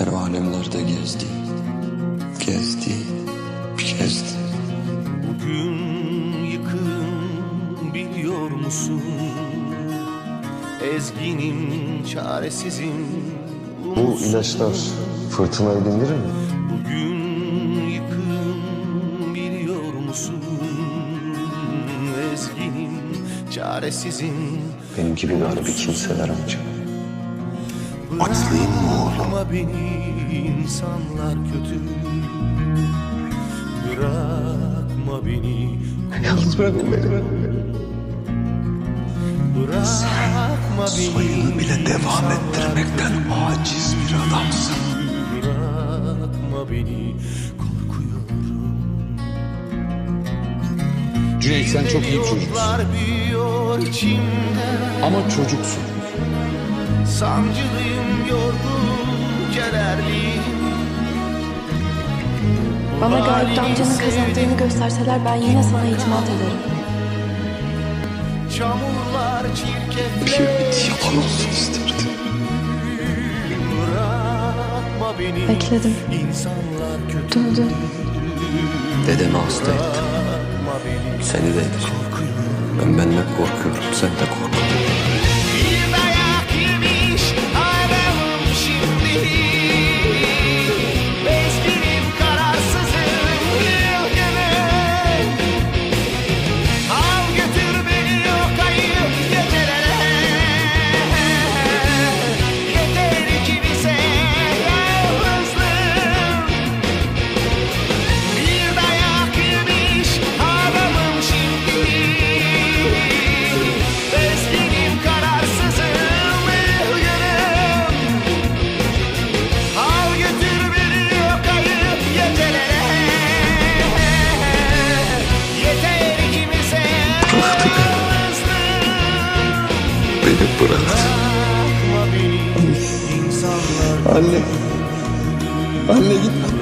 Ben alemlerde gezdi, gezdi, gezdi. Bugün yıkım biliyor musun? Ezginim, çaresizim Bu ilaçlar fırtınayı dindirir mi? Bugün yıkım biliyor musun? Ezginim, çaresizim Benim gibi garibi kimseler amca. Mı oğlum? Ama beni insanlar kötü Bırakma beni Yalnız bırakma beni. Bırakma beni Soyunu bile devam ettirmekten aciz bir adamsın. Bırakma beni Cüneyt sen çok iyi bir çocuksun. Ama çocuksun. Sancılıyım, yorgun, kederliyim Bana Galip amcanın kazandığını gösterseler ben yine sana itimat ederim. Çamurlar çirkefler Bir yalan olsun isterdim. Bırakma beni Bekledim. İnsanlar kötü Durdu. Dedemi hasta ettim. Bırakma beni Seni de edeceğim. Ben benden korkuyorum, sen de korkma. Beni bırak. Anne. Anne gitme.